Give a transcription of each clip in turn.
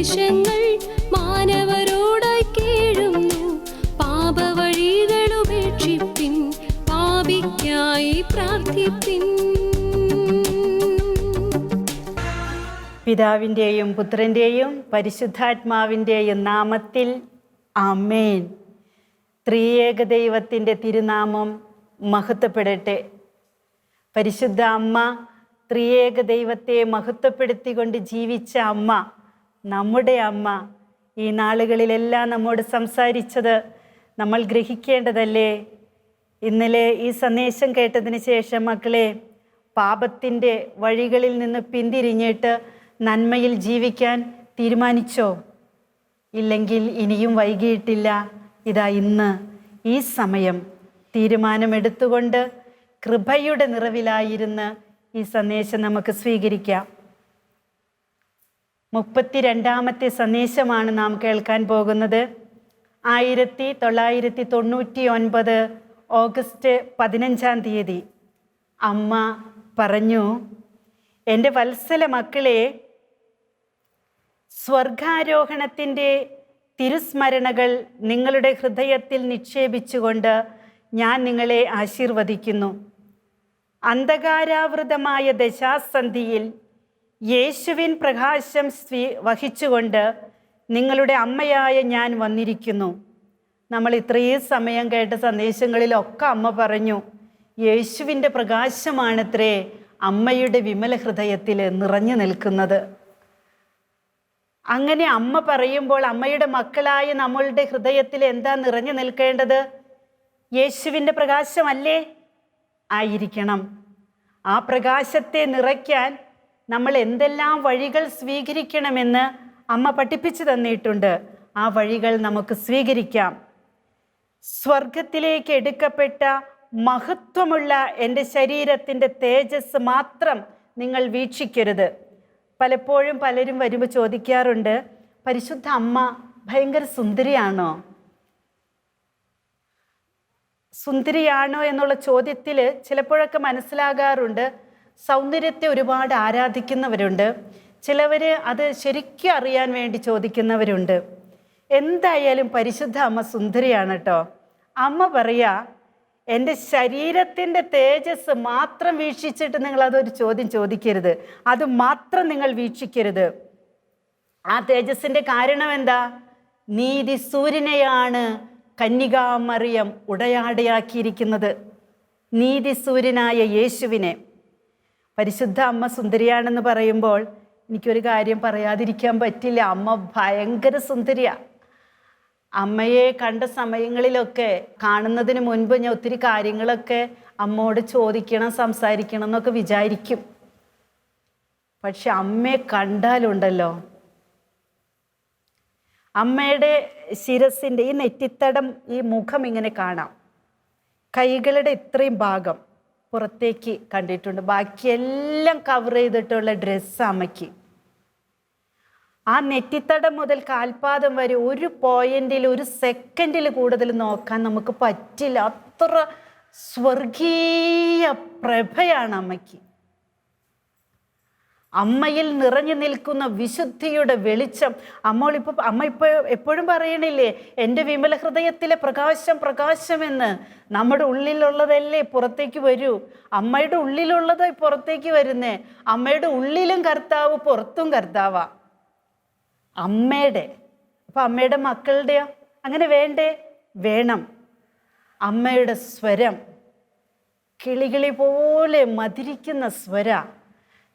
സന്ദേശങ്ങൾ മാനവരോടായി കേഴുന്നു. പാപവഴികൾ ഉപേക്ഷിപ്പിൻ പാപിക്കായി പ്രാർത്ഥിപ്പിൻ. പിതാവിന്റെയും പുത്രന്റെയും പരിശുദ്ധാത്മാവിന്റെയും നാമത്തിൽ അമേൻ ത്രിയേക ദൈവത്തിന്റെ തിരുനാമം മഹത്വപ്പെടട്ടെ. പരിശുദ്ധ അമ്മ ത്രിയേക ദൈവത്തെ മഹത്വപ്പെടുത്തിക്കൊണ്ട് ജീവിച്ച അമ്മ നമ്മുടെ അമ്മ ഈ നാളുകളിലെല്ലാം നമ്മോട് സംസാരിച്ചത് നമ്മൾ ഗ്രഹിക്കേണ്ടതല്ലേ? ഇന്നലെ ഈ സന്ദേശം കേട്ടതിന് ശേഷം മക്കളെ പാപത്തിന്റെ വഴികളിൽ നിന്ന് പിന്തിരിഞ്ഞിട്ട് നന്മയിൽ ജീവിക്കാൻ തീരുമാനിച്ചോ? ഇല്ലെങ്കിൽ ഇനിയും വൈകിയിട്ടില്ല. ഇതാ ഇന്ന് ഈ സമയം. തീരുമാനമെടുത്തുകൊണ്ട് കൃപയുടെ നിറവിലായിരുന്ന് ഈ സന്ദേശം നമുക്ക് സ്വീകരിക്കാം. മുപ്പത്തിരണ്ടാമത്തെ സന്ദേശമാണ് നാം കേൾക്കാൻ പോകുന്നത്. ആയിരത്തി തൊള്ളായിരത്തി തൊണ്ണൂറ്റി ഒൻപത് ഓഗസ്റ്റ് പതിനഞ്ചാം തീയതി. അമ്മ പറഞ്ഞു എന്റെ വത്സല മക്കളെ സ്വർഗാരോഹണത്തിന്റെ തിരുസ്മരണകൾ നിങ്ങളുടെ ഹൃദയത്തിൽ നിക്ഷേപിച്ചുകൊണ്ട് ഞാൻ നിങ്ങളെ ആശീർവദിക്കുന്നു. അന്ധകാരാവൃതമായ ദശാസന്ധിയിൽ യേശുവിൻ പ്രകാശം സ്വീ വഹിച്ചുകൊണ്ട് നിങ്ങളുടെ അമ്മയായ ഞാൻ വന്നിരിക്കുന്നു. നമ്മൾ ഇത്രയും സമയം കേട്ട സന്ദേശങ്ങളിലൊക്കെ അമ്മ പറഞ്ഞു യേശുവിന്റെ പ്രകാശമാണത്രേ അമ്മയുടെ വിമല ഹൃദയത്തിൽ നിറഞ്ഞു നിൽക്കുന്നത്. അങ്ങനെ അമ്മ പറയുമ്പോൾ അമ്മയുടെ മക്കളായ നമ്മളുടെ ഹൃദയത്തിൽ എന്താ നിറഞ്ഞു നിൽക്കേണ്ടത്? യേശുവിന്റെ പ്രകാശമല്ലേ? ആയിരിക്കണം. ആ പ്രകാശത്തെ നിറയ്ക്കാൻ നമ്മൾ എന്തെല്ലാം വഴികൾ സ്വീകരിക്കണമെന്ന് അമ്മ പഠിപ്പിച്ചു തന്നിട്ടുണ്ട്. ആ വഴികൾ നമുക്ക് സ്വീകരിക്കാം. സ്വർഗത്തിലേക്ക് എടുക്കപ്പെട്ട മഹത്വമുള്ള എന്റെ ശരീരത്തിന്റെ തേജസ് മാത്രം നിങ്ങൾ വീക്ഷിക്കരുത്. പലപ്പോഴും പലരും വരുമ്പോൾ ചോദിക്കാറുണ്ട് പരിശുദ്ധ അമ്മ ഭയങ്കര സുന്ദരിയാണോ? സുന്ദരിയാണോ എന്നുള്ള ചോദ്യത്തിൽ ചിലപ്പോഴൊക്കെ മനസ്സിലാകാറുണ്ട് സൗന്ദര്യത്തെ ഒരുപാട് ആരാധിക്കുന്നവരുണ്ട്. ചിലവർ അത് ശരിക്കും അറിയാൻ വേണ്ടി ചോദിക്കുന്നവരുണ്ട്. എന്തായാലും പരിശുദ്ധ അമ്മ സുന്ദരിയാണ് കേട്ടോ അമ്മ പറയാ എന്റെ ശരീരത്തിന്റെ തേജസ് മാത്രം വീക്ഷിച്ചിട്ട് നിങ്ങൾ അതൊരു ചോദ്യം ചോദിക്കരുത്. അത് മാത്രം നിങ്ങൾ വീക്ഷിക്കരുത്. ആ തേജസ്സിന്റെ കാരണം എന്താ? നീതി സൂര്യനെയാണ് കന്യകാമറിയം ഉടയാടയാക്കിയിരിക്കുന്നത്. നീതി സൂര്യനായ യേശുവിനെ. പരിശുദ്ധ അമ്മ സുന്ദരിയാണെന്ന് പറയുമ്പോൾ എനിക്കൊരു കാര്യം പറയാതിരിക്കാൻ പറ്റില്ല. അമ്മ ഭയങ്കര സുന്ദരിയാ. അമ്മയെ കണ്ട സമയങ്ങളിലൊക്കെ കാണുന്നതിന് മുൻപ് ഞാൻ ഒത്തിരി കാര്യങ്ങളൊക്കെ അമ്മോട് ചോദിക്കണം സംസാരിക്കണം എന്നൊക്കെ വിചാരിക്കും. പക്ഷെ അമ്മയെ കണ്ടാലുണ്ടല്ലോ. അമ്മയുടെ ശിരസിന്റെ ഈ നെറ്റിത്തടം ഈ മുഖം ഇങ്ങനെ കാണാം. കൈകളുടെ ഇത്രയും ഭാഗം. പുറത്തേക്ക് കണ്ടിട്ടുണ്ട്. ബാക്കിയെല്ലാം കവർ ചെയ്തിട്ടുള്ള ഡ്രസ്സ് അമ്മയ്ക്ക്. ആ നെറ്റിത്തടം മുതൽ കാൽപാദം വരെ ഒരു പോയിന്റിൽ ഒരു സെക്കൻഡിൽ കൂടുതൽ നോക്കാൻ നമുക്ക് പറ്റില്ല. അത്ര സ്വർഗീയ പ്രഭയാണ് അമ്മയ്ക്ക്. അമ്മയിൽ നിറഞ്ഞു നിൽക്കുന്ന വിശുദ്ധിയുടെ വെളിച്ചം. അമ്മളിപ്പോൾ അമ്മ ഇപ്പോൾ എപ്പോഴും പറയണില്ലേ എന്റെ വിമല ഹൃദയത്തിലെ പ്രകാശം പ്രകാശമെന്ന് നമ്മുടെ ഉള്ളിലുള്ളതല്ലേ പുറത്തേക്ക് വരൂ. അമ്മയുടെ ഉള്ളിലുള്ളത് പുറത്തേക്ക് വരുന്നേ. അമ്മയുടെ ഉള്ളിലും കർത്താവ് പുറത്തും കർത്താവാ. അമ്മയുടെ അപ്പം അമ്മയുടെ മക്കളുടെയോ? അങ്ങനെ വേണ്ടേ? വേണം. അമ്മയുടെ സ്വരം കിളികിളി പോലെ മതിരിക്കുന്ന സ്വര.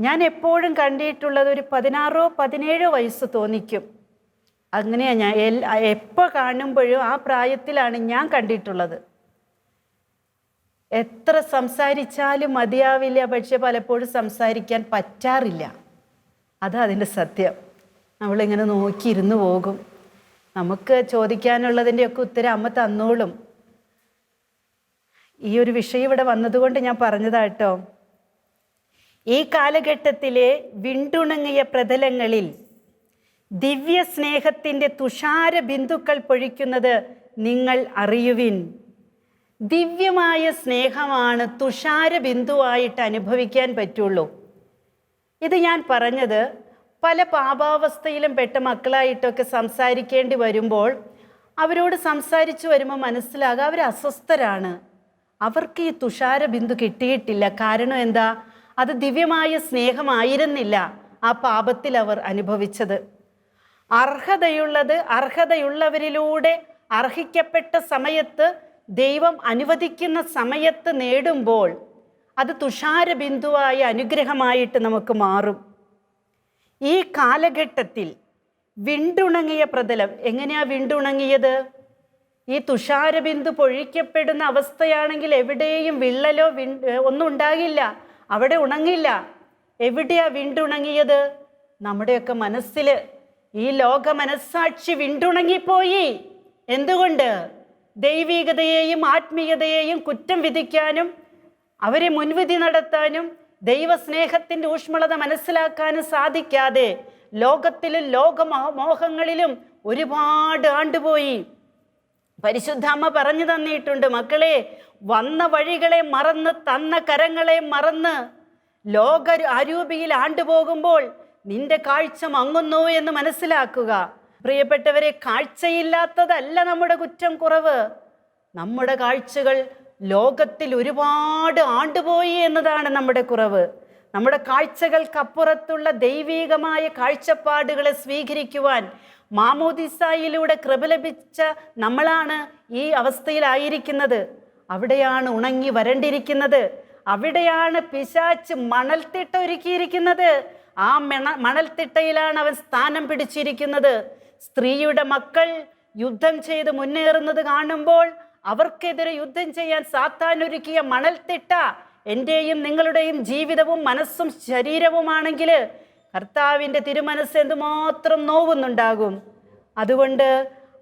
ഞാൻ എപ്പോഴും കണ്ടിട്ടുള്ളത് ഒരു പതിനാറോ പതിനേഴോ വയസ്സ് തോന്നിക്കും. അങ്ങനെയാണ് ഞാൻ എൽ എപ്പോൾ കാണുമ്പോഴും ആ പ്രായത്തിലാണ് ഞാൻ കണ്ടിട്ടുള്ളത്. എത്ര സംസാരിച്ചാലും മതിയാവില്ല പക്ഷെ പലപ്പോഴും സംസാരിക്കാൻ പറ്റാറില്ല. അതാ അതിന്റെ സത്യം. നമ്മളിങ്ങനെ നോക്കിയിരുന്ന് പോകും. നമുക്ക് ചോദിക്കാനുള്ളതിന്റെയൊക്കെ ഉത്തരം അമ്മ തന്നോളും. ഈ ഒരു വിഷയം ഇവിടെ വന്നതുകൊണ്ട് ഞാൻ പറഞ്ഞതാട്ടോ ഈ കാലഘട്ടത്തിലെ വിണ്ടുണങ്ങിയ പ്രതലങ്ങളിൽ ദിവ്യ സ്നേഹത്തിന്റെ തുഷാര ബിന്ദുക്കൾ പൊഴിക്കുന്നത് നിങ്ങൾ അറിയുവിൻ. ദിവ്യമായ സ്നേഹമാണ് തുഷാര ബിന്ദുവായിട്ട് അനുഭവിക്കാൻ പറ്റുള്ളൂ. ഇത് ഞാൻ പറഞ്ഞത് പല പാപാവസ്ഥയിലും പെട്ട മക്കളായിട്ടൊക്കെ സംസാരിക്കേണ്ടി വരുമ്പോൾ അവരോട് സംസാരിച്ചു വരുമ്പോൾ മനസ്സിലാകുക അവർ അസ്വസ്ഥരാണ് അവർക്ക് ഈ തുഷാര ബിന്ദു കിട്ടിയിട്ടില്ല. കാരണം എന്താ? അത് ദിവ്യമായ സ്നേഹമായിരുന്നില്ല ആ പാപത്തിൽ അവർ അനുഭവിച്ചത്. അർഹതയുള്ളത് അർഹതയുള്ളവരിലൂടെ അർഹിക്കപ്പെട്ട സമയത്ത് ദൈവം അനുവദിക്കുന്ന സമയത്ത് നേടുമ്പോൾ അത് തുഷാര ബിന്ദുവായ അനുഗ്രഹമായിട്ട് നമുക്ക് മാറും. ഈ കാലഘട്ടത്തിൽ വിണ്ടുണങ്ങിയ പ്രതലം എങ്ങനെയാ വിണ്ടുണങ്ങിയത്? ഈ തുഷാരബിന്ദു പൊഴിക്കപ്പെടുന്ന അവസ്ഥയാണെങ്കിൽ എവിടെയും വിള്ളലോ വിൺ ഒന്നും ഉണ്ടാകില്ല. അവിടെ ഉണങ്ങില്ല. എവിടെയാ വിണ്ടുണങ്ങിയത്? നമ്മുടെയൊക്കെ മനസ്സിൽ ഈ ലോക മനസ്സാക്ഷി വിണ്ടുണങ്ങിപ്പോയി. എന്തുകൊണ്ട്? ദൈവികതയെയും ആത്മീയതയെയും കുറ്റം വിധിക്കാനും അവരെ മുൻവിധി നടത്താനും ദൈവസ്നേഹത്തിന്റെ ഊഷ്മളത മനസ്സിലാക്കാനും സാധിക്കാതെ ലോകത്തിലും ലോകമോഹങ്ങളിലും ഒരുപാട് ആണ്ടുപോയി. പരിശുദ്ധ അമ്മ പറഞ്ഞു തന്നിട്ടുണ്ട് മക്കളെ വന്ന വഴികളെ മറന്ന് തന്ന കരങ്ങളെ മറന്ന് ലോക അരൂപിയിൽ ആണ്ടുപോകുമ്പോൾ നിന്റെ കാഴ്ച മങ്ങുന്നു എന്ന് മനസ്സിലാക്കുക. പ്രിയപ്പെട്ടവരെ കാഴ്ചയില്ലാത്തതല്ല നമ്മുടെ കുറ്റം കുറവ്. നമ്മുടെ കാഴ്ചകൾ ലോകത്തിൽ ഒരുപാട് ആണ്ടുപോയി എന്നതാണ് നമ്മുടെ കുറവ്. നമ്മുടെ കാഴ്ചകൾക്കപ്പുറത്തുള്ള ദൈവീകമായ കാഴ്ചപ്പാടുകളെ സ്വീകരിക്കുവാൻ മാമോദിസായിലൂടെ കൃപ ലഭിച്ച നമ്മളാണ് ഈ അവസ്ഥയിലായിരിക്കുന്നത്. അവിടെയാണ് ഉണങ്ങി വരണ്ടിരിക്കുന്നത്. അവിടെയാണ് പിശാച്ച് മണൽത്തിട്ട ഒരുക്കിയിരിക്കുന്നത്. ആ മണ മണൽത്തിട്ടയിലാണ് അവൻ സ്ഥാനം പിടിച്ചിരിക്കുന്നത്. സ്ത്രീയുടെ മക്കൾ യുദ്ധം ചെയ്ത് മുന്നേറുന്നത് കാണുമ്പോൾ അവർക്കെതിരെ യുദ്ധം ചെയ്യാൻ സാത്താൻ ഒരുക്കിയ മണൽത്തിട്ട എന്റെയും നിങ്ങളുടെയും ജീവിതവും മനസ്സും ശരീരവുമാണെങ്കിൽ കർത്താവിന്റെ തിരുമനസ് എന്തുമാത്രം നോവുന്നുണ്ടാകും. അതുകൊണ്ട്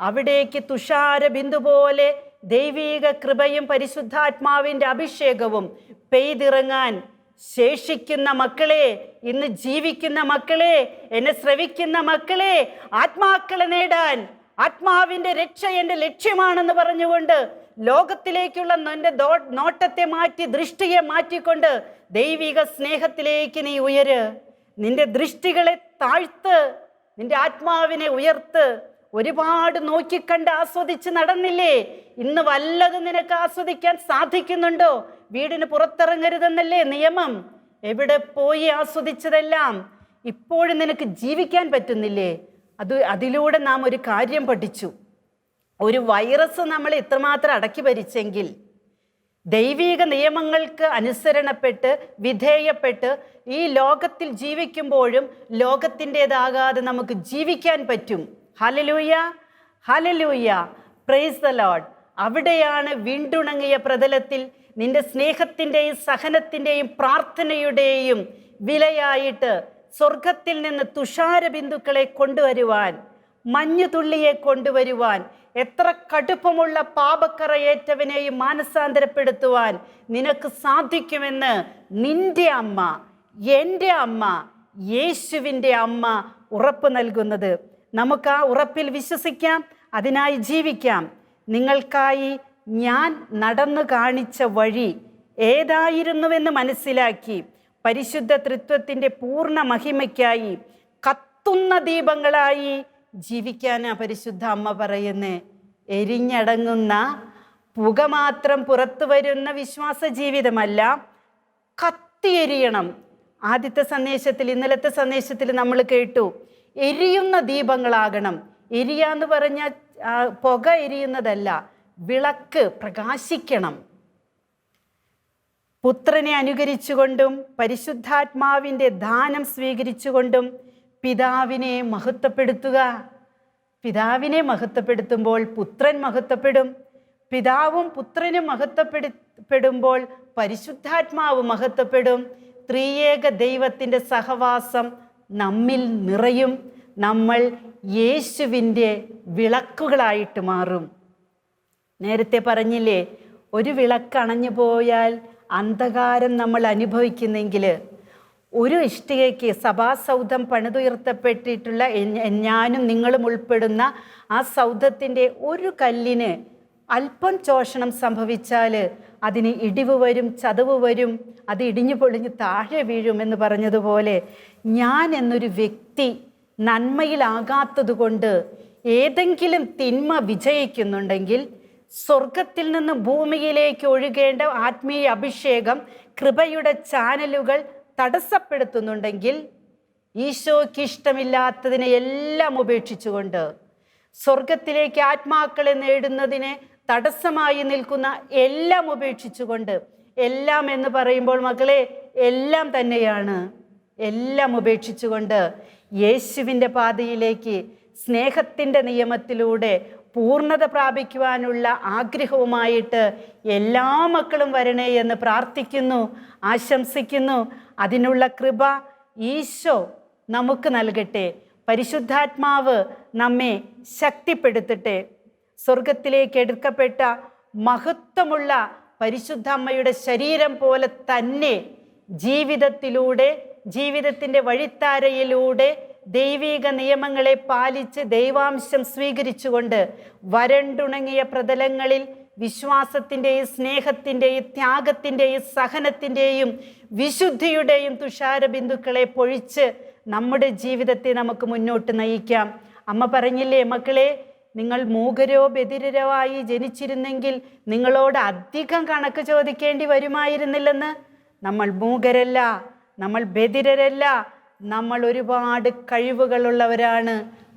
അവിടേക്ക് തുഷാര ബിന്ദു പോലെ ദൈവീക കൃപയും പരിശുദ്ധാത്മാവിന്റെ അഭിഷേകവും പെയ്തിറങ്ങാൻ ശേഷിക്കുന്ന മക്കളെ ഇന്ന് ജീവിക്കുന്ന മക്കളെ എന്നെ ശ്രവിക്കുന്ന മക്കളെ ആത്മാക്കളെ നേടാൻ ആത്മാവിന്റെ രക്ഷ എന്റെ ലക്ഷ്യമാണെന്ന് പറഞ്ഞുകൊണ്ട് ലോകത്തിലേക്കുള്ള നിന്റെ നോട്ടത്തെ മാറ്റി ദൃഷ്ടിയെ മാറ്റിക്കൊണ്ട് ദൈവിക സ്നേഹത്തിലേക്ക് നീ ഉയര്. നിന്റെ ദൃഷ്ടികളെ താഴ്ത്ത് നിന്റെ ആത്മാവിനെ ഉയർത്ത് ഒരുപാട് നോക്കിക്കണ്ട് ആസ്വദിച്ച് നടന്നില്ലേ? ഇന്ന് വല്ലതും നിനക്ക് ആസ്വദിക്കാൻ സാധിക്കുന്നുണ്ടോ? വീടിന് പുറത്തിറങ്ങരുതെന്നല്ലേ നിയമം? എവിടെ പോയി ആസ്വദിച്ചതെല്ലാം ഇപ്പോഴും നിനക്ക് ജീവിക്കാൻ പറ്റുന്നില്ലേ? അത് അതിലൂടെ നാം ഒരു കാര്യം പഠിച്ചു. ഒരു വൈറസ് നമ്മൾ ഇത്രമാത്രം അടക്കി ഭരിച്ചെങ്കിൽ ദൈവീക നിയമങ്ങൾക്ക് അനുസരണപ്പെട്ട് വിധേയപ്പെട്ട് ഈ ലോകത്തിൽ ജീവിക്കുമ്പോഴും ലോകത്തിന്റെതാകാതെ നമുക്ക് ജീവിക്കാൻ പറ്റും. Hallelujah hallelujah praise the Lord അവിടെയാണ് വീണ്ടുണങ്ങിയ പ്രതലത്തിൽ നിന്റെ സ്നേഹത്തിന്റെയും സഹനത്തിന്റെയും പ്രാർത്ഥനയുടെയും വിലയായിട്ട് സ്വർഗത്തിൽ നിന്ന് തുഷാര ബിന്ദുക്കളെ കൊണ്ടുവരുവാൻ മഞ്ഞുതുള്ളിയെ കൊണ്ടുവരുവാൻ എത്ര കടുപ്പമുള്ള പാപക്കറയേറ്റവനെയും മാനസാന്തരപ്പെടുത്തുവാൻ നിനക്ക് സാധിക്കുമെന്ന് നിന്റെ അമ്മ എന്റെ അമ്മ യേശുവിന്റെ അമ്മ ഉറപ്പ് നൽകുന്നത്. നമുക്ക് ആ ഉറപ്പിൽ വിശ്വസിക്കാം അതിനായി ജീവിക്കാം. നിങ്ങൾക്കായി ഞാൻ നടന്നു കാണിച്ച വഴി ഏതായിരുന്നുവെന്ന് മനസ്സിലാക്കി പരിശുദ്ധ തൃത്വത്തിന്റെ പൂർണ മഹിമയ്ക്കായി കത്തുന്ന ദീപങ്ങളായി ജീവിക്കാനാ പരിശുദ്ധ അമ്മ പറയുന്നേ. എരിഞ്ഞടങ്ങുന്ന പുക മാത്രം പുറത്തു വരുന്ന വിശ്വാസ ജീവിതമല്ല കത്തിയെരിയണം. ആദ്യത്തെ സന്ദേശത്തിൽ ഇന്നലത്തെ സന്ദേശത്തിൽ നമ്മൾ കേട്ടു എരിയുന്ന ദീപങ്ങളാകണം. എരിയാന്ന് പറഞ്ഞ പറഞ്ഞാൽ പുക എരിയുന്നതല്ല വിളക്ക് പ്രകാശിക്കണം. പുത്രനെ അനുകരിച്ചുകൊണ്ടും പരിശുദ്ധാത്മാവിന്റെ ദാനം സ്വീകരിച്ചുകൊണ്ടും പിതാവിനെ മഹത്വപ്പെടുത്തുക. പിതാവിനെ മഹത്വപ്പെടുത്തുമ്പോൾ പുത്രൻ മഹത്വപ്പെടും. പിതാവും പുത്രനും മഹത്വപ്പെടുപ്പെടുമ്പോൾ പരിശുദ്ധാത്മാവ് മഹത്വപ്പെടും. ത്രിയേക ദൈവത്തിന്റെ സഹവാസം നമ്മിൽ നിറയും നമ്മൾ യേശുവിന്റെ വിളക്കുകളായിട്ട് മാറും. നേരത്തെ പറഞ്ഞില്ലേ ഒരു വിളക്ക് അണഞ്ഞു പോയാൽ അന്ധകാരം നമ്മൾ അനുഭവിക്കുന്നെങ്കിൽ ഒരു ഇഷ്ടികയ്ക്ക് സഭാസൗധം പണിതുയർത്തപ്പെട്ടിട്ടുള്ള ഞാനും നിങ്ങളും ഉൾപ്പെടുന്ന ആ സൗധത്തിന്റെ ഒരു കല്ലിന് അല്പം ചോഷണം സംഭവിച്ചാൽ അതിന് ഇടിവ് വരും ചതവ് വരും അത് ഇടിഞ്ഞു പൊളിഞ്ഞ് താഴെ വീഴും എന്ന് പറഞ്ഞതുപോലെ ഞാൻ എന്നൊരു വ്യക്തി നന്മയിലാകാത്തത് കൊണ്ട് ഏതെങ്കിലും തിന്മ വിജയിക്കുന്നുണ്ടെങ്കിൽ സ്വർഗത്തിൽ നിന്ന് ഭൂമിയിലേക്ക് ഒഴുകേണ്ട ആത്മീയ അഭിഷേകം കൃപയുടെ ചാനലുകൾ തടസ്സപ്പെടുത്തുന്നുണ്ടെങ്കിൽ ഈശോയ്ക്ക് ഇഷ്ടമില്ലാത്തതിനെ എല്ലാം ഉപേക്ഷിച്ചുകൊണ്ട് സ്വർഗത്തിലേക്ക് ആത്മാക്കളെ നേടുന്നതിന് തടസ്സമായി നിൽക്കുന്ന എല്ലാം ഉപേക്ഷിച്ചുകൊണ്ട് എല്ലാം എന്ന് പറയുമ്പോൾ മക്കളെ എല്ലാം തന്നെയാണ്. എല്ലാം ഉപേക്ഷിച്ചുകൊണ്ട് യേശുവിന്റെ പാതയിലേക്ക് സ്നേഹത്തിന്റെ നിയമത്തിലൂടെ പൂർണത പ്രാപിക്കുവാനുള്ള ആഗ്രഹവുമായിട്ട് എല്ലാ മക്കളും വരണേ എന്ന് പ്രാർത്ഥിക്കുന്നു ആശംസിക്കുന്നു. അതിനുള്ള കൃപ ഈശോ നമുക്ക് നൽകട്ടെ. പരിശുദ്ധാത്മാവ് നമ്മെ ശക്തിപ്പെടുത്തട്ടെ. സ്വർഗത്തിലേക്ക് എടുക്കപ്പെട്ട മഹത്വമുള്ള പരിശുദ്ധ അമ്മയുടെ ശരീരം പോലെ തന്നെ ജീവിതത്തിലൂടെ ജീവിതത്തിന്റെ വഴിത്താരയിലൂടെ ദൈവിക നിയമങ്ങളെ പാലിച്ച് ദൈവാംശം സ്വീകരിച്ചുകൊണ്ട് വരണ്ടുണങ്ങിയ പ്രതലങ്ങളിൽ വിശ്വാസത്തിന്റെയും സ്നേഹത്തിന്റെയും ത്യാഗത്തിന്റെയും സഹനത്തിന്റെയും വിശുദ്ധിയുടെയും തുഷാര ബിന്ദുക്കളെ പൊഴിച്ച് നമ്മുടെ ജീവിതത്തെ നമുക്ക് മുന്നോട്ട് നയിക്കാം. അമ്മ പറഞ്ഞില്ലേ മക്കളെ നിങ്ങൾ മൂകരോ ബദിരരോ ആയി ജനിച്ചിരുന്നെങ്കിൽ നിങ്ങളോട് അധികം കണക്ക് ചോദിക്കേണ്ടി വരുമായിരുന്നില്ലെന്ന്? നമ്മൾ മൂകരല്ല നമ്മൾ ബദിരരല്ല നമ്മൾ ഒരുപാട് കഴിവുകളുള്ളവരാണ്.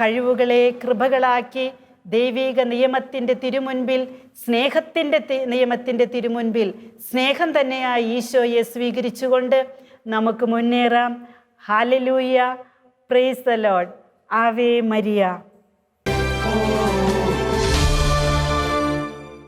കഴിവുകളെ കൃപകളാക്കി ദൈവീക നിയമത്തിന്റെ തിരുമുൻപിൽ സ്നേഹത്തിന്റെ നിയമത്തിന്റെ തിരുമുൻപിൽ സ്നേഹം തന്നെയായി ഈശോയെ സ്വീകരിച്ചുകൊണ്ട് നമുക്ക് മുന്നേറാം. Hallelujah praise the Lord ave Maria. Oh.